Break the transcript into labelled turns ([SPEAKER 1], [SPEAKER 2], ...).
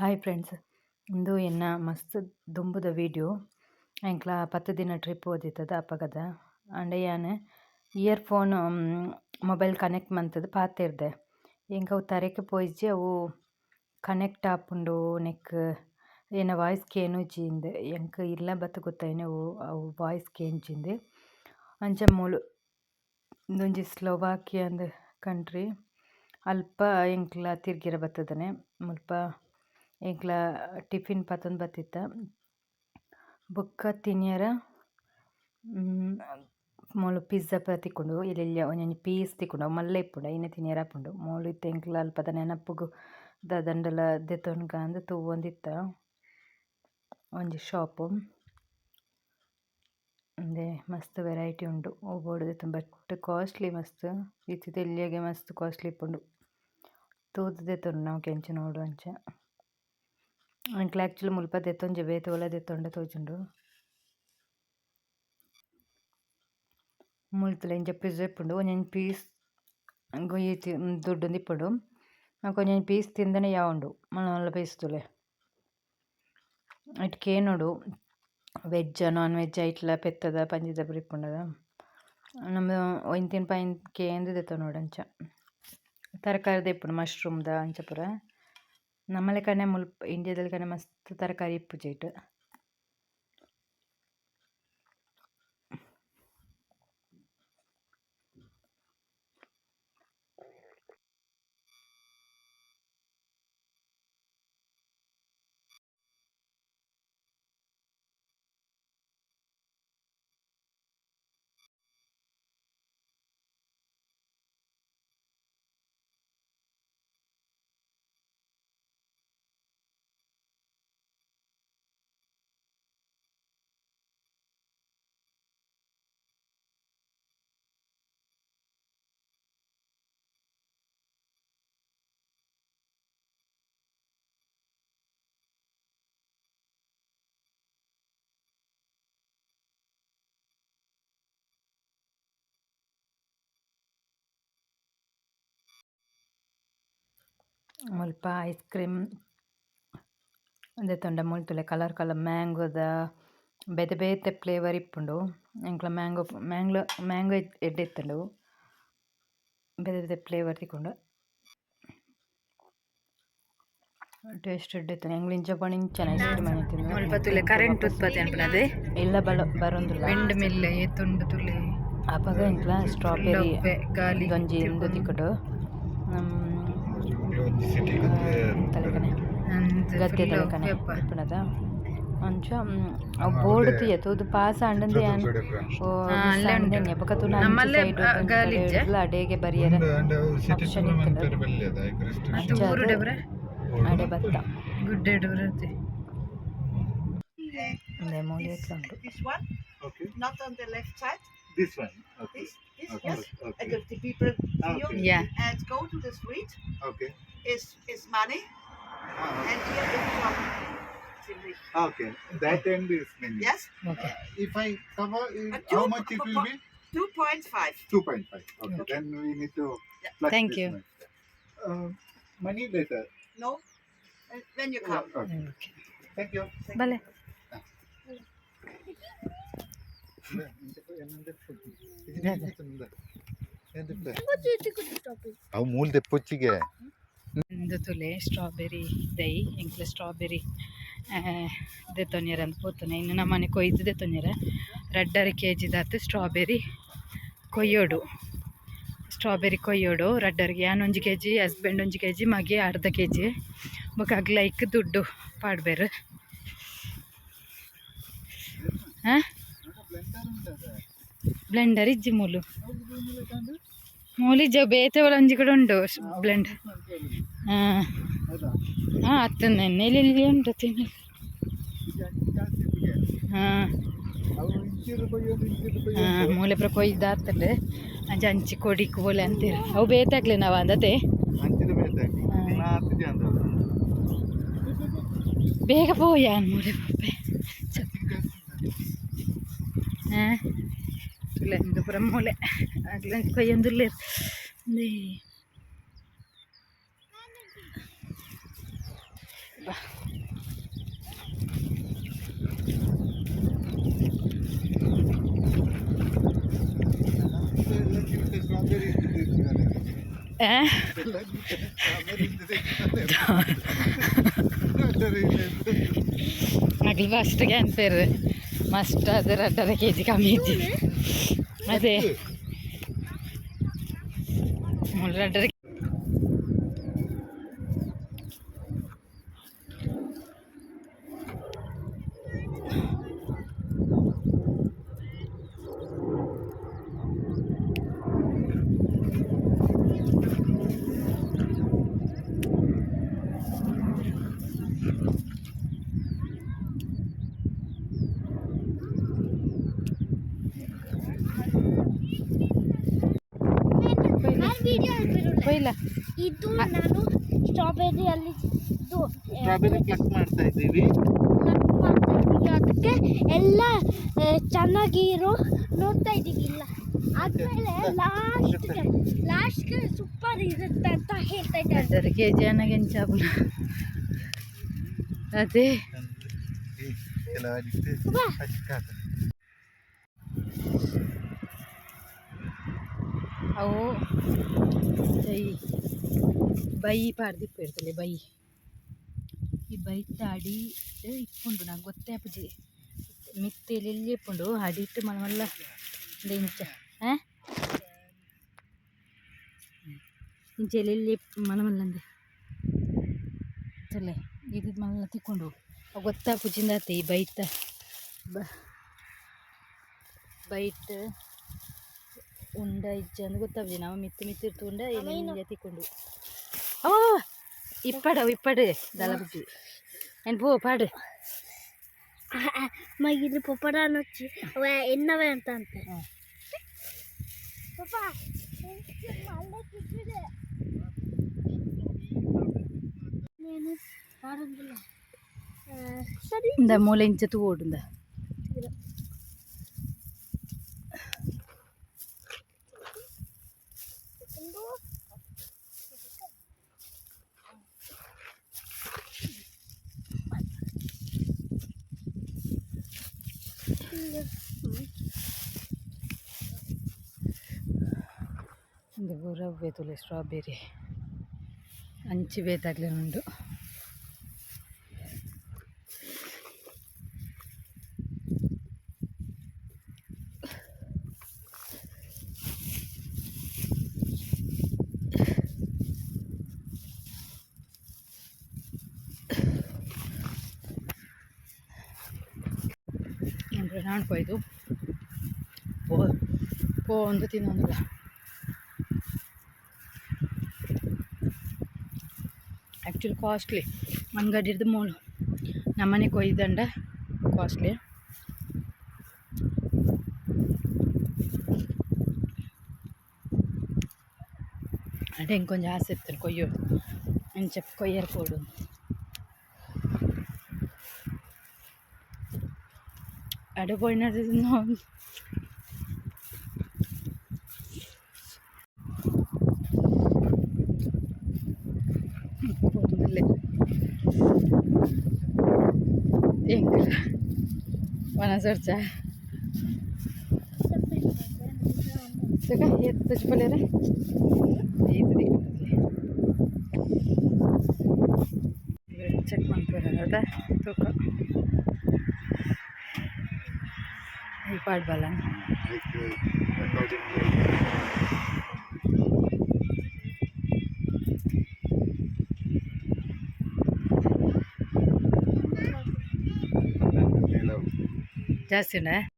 [SPEAKER 1] Hi friends ಇಂದು ಎನ್ನ ಮಸ್ತ್ ದುಂಬುದ ವೀಡಿಯೋ ಎಂಕ್ಲ ಪತ್ತು ದಿನ ಟ್ರಿಪ್ ಓದಿತ್ತದ ಅಪಗದ. ಅಂಡ ಯಾನ್ ಇಯರ್ಫೋನ್ ಮೊಬೈಲ್ ಕನೆಕ್ಟ್ ಮಂತದ ಪಾತೆರ್ದೆ ಎಂಕ್ ಅವು ತರೆಕೆ ಪೋಯ್ಜಿ ಅವು ಕನೆಕ್ಟ್ ಆಪುಂಡು ನೆಕ್ ಏನ ವಾಯ್ಸ್ ಕೇನುಜಿಂದ್ ಎಂಕ್ ಇಲ್ಲ ಬತ್ತ ಗೊತ್ತಾಯಿನ ಅವು ಅವು ವಾಯ್ಸ್ ಕೇಂಜಿಂದ್ ಅಂಚ ಮೂಲು ಇಂದೊಂಜಿ ಸ್ಲೋವಾಕಿಯಾಂದ್ ಕಂಟ್ರಿ ಅಲ್ಪ ಎಂಕ್ಲ ತಿರ್ಗಿರ ಬತ್ತದನೆ. ಮುಲ್ಪ ಎಂಕ್ಲ ಟಿಫಿನ್ ಪತೊಂದು ಬತ್ತಿತ್ತ. ಬೊಕ್ಕ, ತಿನಿಯರ ಮೂಲು ಪಿಜ್ಜಾ ಪೂರ ತಿಕ್ಕುಂಡು ಇಲ್ಲಿ ಒಂಜೊಂಜಿ ಪೀಸ್ ತಿಕ್ಕುಂಡು, ಅವು ಮಲ್ಲ ಇಪ್ಪುಂಡು ಐನೆ ತಿನಿಯರೆ ಆಪುಂಡು ಮೂಲು ಇತ್ತೆ ಎಂಕ್ಲ ಅಲ್ಪದ ನೆನಪುಗು ದಾದಂಡಲ ದೆತೊನ್ಗ ತೂವೊಂದಿತ್ತ ಒಂಜಿ ಶಾಪ್. ಉಂದೆ ಮಸ್ತ್ ವೆರೈಟಿ ಉಂಡು. ಒವು ಬೋಡು ದೆತೊಂಡು ಬಟ್ ಕಾಸ್ಟ್ಲಿ ಮಸ್ತ್. ಇತ್ತಿತ್ತೆ ಇಲ್ಲಿಗೆ ಮಸ್ತ್ ಕಾಸ್ಟ್ಲಿ ಇಪ್ಪುಂಡು. ತೂದ್ ದೆತೊಂಡು ನಾವು ಕೆಂಚ ನೋಡು ಅಂಚ ಎಂಕ್ಲ ಆಕ್ಚುಲಿ ಮುಲ್ಪ ದೆತ್ತೊಂಜೆ ಬೇತೆ ಒಲ ದೆತ್ತೊಂಡೆ ತೋಜುಂಡು ಮುಲ್ತುಲ ಇಂಚ ಪಿಝ್ಝಾ ಇಪ್ಪುಂಡು ಒಂಜೊಂಜಿ ಪೀಸ್ ಗೊಯ್ಯಿ ದುಡ್ಡುಂದು ಇಪ್ಪುಂಡು ಅಕುಲು ಒಂಜೊಂಜಿ ಪೀಸ್ ತಿಂದೆನೆ ಯಾವುಂಡು ಮಲ್ಲ ಮಲ್ಲ ಪೀಸ್ ತುಲೆ ಐಟ್ ಕೇನೊಡು ವೆಜ್ ನಾನ್ ವೆಜ್ ಐಟ್ಲ ಪೆತ್ತದ ಪಂಜಿದ ಪೂರ ಇಪ್ಪುಂಡದ ನಮ್ದು ಒಯ್ತಿನ ಪೈನ್ ಕೇಂದ್ ದೆತೊನೊಡು ಅಂಚ ತರಕಾರಿದ ಇಪ್ಪುಂಡು ಮಶ್ರೂಮ್ದ ಅಂಚ ಪೂರ ನಮ್ಮ ಲೆಕ್ಕನೆ ಮುಲ್ಪ ಇಂಡಿಯಾದಲ್ಲಿ ಕನೆ ಮಸ್ತ್ ತರಕಾರಿ ಇಪ್ಪುಜೆಟ್ ಮುಲ್ಪ ಐಸ್ ಕ್ರೀಮ್ ದೆತೊಂಡೆ ಮುಲ್ತುಲೆ ಕಲರ್ ಕಲರ್ ಮ್ಯಾಂಗೋದ ಬೇತೆ ಬೇತೆ ಫ್ಲೇವರ್ ಇಪ್ಪುಂಡು. ಎಂಕ್ಲ ಮ್ಯಾಂಗೋ ಮ್ಯಾಂಗ್ಲೋ ಮ್ಯಾಂಗೋ ಎಡ್ಡೆ ಇತ್ತುಂಡು. ಬೇತೆ ಬೇತೆ ಫ್ಲೇವರ್ ತಿಕ್ಕುಂಡು. ಟೇಸ್ಟ್ ಎಡ್ಡೆ ಇತ್ತುಂಡು. ಎಂಗ್ಲ ಇಂಚ ಪಣಿ ಇಂಚನೆ ಐಸ್ ಕ್ರೀಮ್ ತಿಂದು.
[SPEAKER 2] ಮುಲ್ಪ ತುಲೆ ಕರೆಂಟ್ ಉತ್ಪತ್ತಿ ಅನ್ಪುನದೆ
[SPEAKER 1] ಇಲ್ಲ ಬಲ ಬರೊಂದುಲ್ಲ.
[SPEAKER 2] ವಿಂಡ್ ಮಿಲ್ ತುಂಡು ತುಲೆ.
[SPEAKER 1] ಅಪಗ ಎಂಕ್ಲ ಸ್ಟ್ರಾಬೆರಿ
[SPEAKER 2] ಗಾಲಿ
[SPEAKER 1] ಗಂಜಿ ಇಂದು ತಿಕ್ಕುಡು ಗದ್ದೆ ತಲೆಕನೆ.
[SPEAKER 2] ಯಪ್ಪ.
[SPEAKER 1] ಇಪ್ಪುನದ ಅಂಚ ಬೋರ್ಡ್ ತಿಯ ತೂದು ಪಾಸ ಅಂಡಂದು ಯಾನ್ ಓ
[SPEAKER 2] ಉಂಟು.
[SPEAKER 1] ಸಂಡೆ ಪಕ್ಕ
[SPEAKER 2] ನಮ್ಮಲ್ಲೇ?
[SPEAKER 1] ಅಡೆಗೆ ಬರಿಯರ ಆಪ್ಷನ್ ಇತ್ತು
[SPEAKER 2] ಅದು ಊರು ಡೆಬ್ರೆ
[SPEAKER 1] ಅಡೆ ಬತ್ತ
[SPEAKER 2] ಡೆಬ್ರೆ
[SPEAKER 1] ಉಂಟು.
[SPEAKER 3] This one,
[SPEAKER 4] Okay,
[SPEAKER 3] not on the left side.
[SPEAKER 4] This one. Okay.
[SPEAKER 3] This, this
[SPEAKER 4] okay.
[SPEAKER 3] yes.
[SPEAKER 4] Okay.
[SPEAKER 3] And if the people
[SPEAKER 4] okay.
[SPEAKER 2] Feel, yeah.
[SPEAKER 3] and go to the street.
[SPEAKER 4] Okay.
[SPEAKER 3] Is is money.
[SPEAKER 4] Okay.
[SPEAKER 3] and here is something.
[SPEAKER 4] Okay. That end is money.
[SPEAKER 3] Yes.
[SPEAKER 1] Okay.
[SPEAKER 4] Uh, if I cover, uh,
[SPEAKER 3] two,
[SPEAKER 4] how much it will be? 2.5. 2.5. Okay.
[SPEAKER 1] okay.
[SPEAKER 4] Then we need to.
[SPEAKER 3] Yeah.
[SPEAKER 1] Thank you.
[SPEAKER 4] Uh, money later.
[SPEAKER 3] No. Uh, when you come.
[SPEAKER 4] Okay.
[SPEAKER 1] okay.
[SPEAKER 4] Thank you.
[SPEAKER 1] Thank You.
[SPEAKER 4] ಅವು ಮೂಲ ತೆಪ್ಪೊಚ್ಚಿಗೆ
[SPEAKER 1] ಒಂದು ತುಲೆ strawberry ದೈ ಎಂಕ್ಲ strawberry ದೆತ್ತೊನ್ಯರ ಅಂತ ಪೋತುನೆ. ಇನ್ನು ನಮ್ಮನೆ ಕೊಯ್ದು ದೆತ್ತೊನ್ಯರ ರಡ್ಡರ ಕೆ ಜಿ ದಾತು ಸ್ಟ್ರಾಬೆರಿ ಕೊಯ್ಯೋಡು. ಸ್ಟ್ರಾಬೆರಿ ಕೊಯ್ಯೋಡು. ರಡ್ಡರ್ಗೆ ಯಾನ್ ಒಂಜು ಕೆ ಜಿ ಹಸ್ಬೆಂಡ್ ಒಂಜಿ ಕೆ ಜಿ ಮಗೆ ಅರ್ಧ ಕೆ ಜಿ ಬೊಕ ಅಗ್ಲೈಕ್ ದುಡ್ಡು ಪಾಡ್ಬೇರು. ಹಾಂ ಬ್ಲೆಂಡರ್ ಇಜ್ಜಿ ಮೂಲು. ಮೂಲಿಜ್ಜ ಬೇತೆ ಒಂಜಿ ಕೂಡ ಉಂಡು. ಬ್ಲೆಂಡರ್ ಹಾಂ. ಹಾ ಅತ್ತ ನೆನ್ನೆಲಿ ಇಲ್ಲಿ ಉಂಟು ತಿನ್ನ. ಹಾಂ. ಹಾಂ ಮೂಲೆ ಪ್ರ ಕೊಯ್ದು ಅಂಜ ಅಂಚ ಕೊಡಿಕ್ ಬೋಲೆ ಅಂತೀರ ಅವು ಬೇತಾಗ್ಲಿ ನಾವು ಅಂದತೆ. ಬೇಗ ಪೋಯ್ಯಾನ್ ಮೂಲೆ ಪಪ್ಪೆ ಹಾಂ ತುಲೆಂದು ಪುರ ಮೂಲೆ ಆಗ್ಲ ಕೊಯ್ಯೊಂದುಲ್ಲೆ
[SPEAKER 2] ಬಾ
[SPEAKER 4] ಸ್ಟ್ರಾಬೆರಿ
[SPEAKER 2] ಮಸ್ಟ್ ಅದರ ಅಡ್ಡದ ಕೆ ಜಿ ಕಮ್ಮಿ ಇದೆ ಅದೇ ಮುಳ್ಳಡ್ಡರ Thank. ಇಲ್ಲ
[SPEAKER 5] ಇದು ನಾನು ಸ್ಟ್ರಾಬೆರಿ ಅಲ್ಲಿ
[SPEAKER 4] ಸ್ಟ್ರಾಬೆರಿ ಪ್ಲಕ್ ಮಾಡ್ತಾ ಇದ್ದೀವಿ.
[SPEAKER 5] ಅದಕ್ಕೆ ಎಲ್ಲ ಚೆನ್ನಾಗಿರೋ ನೋಡ್ತಾ ಇದ್ದೀವಿ. ಇಲ್ಲ ಆದ್ಮೇಲೆ ಲಾಸ್ಟ್ ಲಾಸ್ಟ್ಗೆ ಸೂಪರ್ ಇರುತ್ತೆ ಅಂತ ಹೇಳ್ತಾ ಇದ್ದಾರೆ
[SPEAKER 2] ಕೆ
[SPEAKER 4] ಜಿ
[SPEAKER 5] ಅನ್ನಗೆಂಚ
[SPEAKER 4] ಅದೇ.
[SPEAKER 2] ಅವು ಈ ಬೈ ಪಾಡ್ದು ಇಪ್ಪಿಡ್ತಲೆ ಬೈ ಈ ಬೈ ತಾಡಿ ಇಪ್ಪುಂಡು ನಂಗೆ ಗೊತ್ತೇ ಅಪ್ಪಜಿ ಮಿತ್ತೇಲಿ ಎಲ್ಲಿ ಇಪ್ಪುಂಡು ಅಡಿಟ್ಟು ಮಳ ಮಲ್ಲ ಇಂಚ ಹಾಂ ಇಂಚೆಲ್ಲಿ ಎಲ್ಲಿ ಮಳ ಮಲ್ಲಂದೆ ಸಲೆ ಇದು ಮಲ್ಲ ತಿಕ್ಕೊಂಡು ಅವು ಗೊತ್ತಾ ಪುಜಿಂದಾತಿ ಬೈತ ಬ ಬೈಟ್ ಉಂಡ ಇಜ್ಜಿ ಅಂದು ಗೊತ್ತಾಗ್ಲಿ ನಾವು ಮಿತ್ತು ಮಿತ್ತಿರ್ತು ಇಲ್ಲಿ ಹಿಂಗೆ ತಿಕ್ಕೊಂಡು ಓ ಇಪ್ಪಡ ಇಪ್ಪಡು ದಲ ಬುಜ್ಜಿ ಏನು ಪೋ ಪಾಡು
[SPEAKER 5] ಮಗಿದ್ರು ಪೊಪ್ಪಡ ಅನ್ನೊಚ್ಚಿ ಅವ ಎನ್ನವೆ ಅಂತ ಅಂತ
[SPEAKER 2] இந்த மூளை இஞ்சத்து ஓடுந்தா ಒಂದು ಪೂರ ಹೂವೆ ತುಲೆ ಸ್ಟ್ರಾಬೆರಿ ಹಂಚಿ ಬೇತಾಗ್ಲೇ ಉಂಟು ನಾನು ಕೊಯ್ದು ಪೋ ಪೋ ಒಂದು ತಿನ್ನೋದಿಲ್ಲ ಆ್ಯಕ್ಚುಲಿ ಕಾಸ್ಟ್ಲಿ ಅಂಗಡಿರ್ದು ಮೂಳು ನಮ್ಮನೆ ಕೊಯ್ದಂಡ ಕಾಸ್ಟ್ಲಿ అంటే ఇంకొంచెం ఆశ చెప్తాను కొయ్యు అని చెప్పి కొయ్యరు పోడు అడిపోయినది वनासरच्या काय येत त्याची पलेला चकमान करत होता तो का? Jesse, né?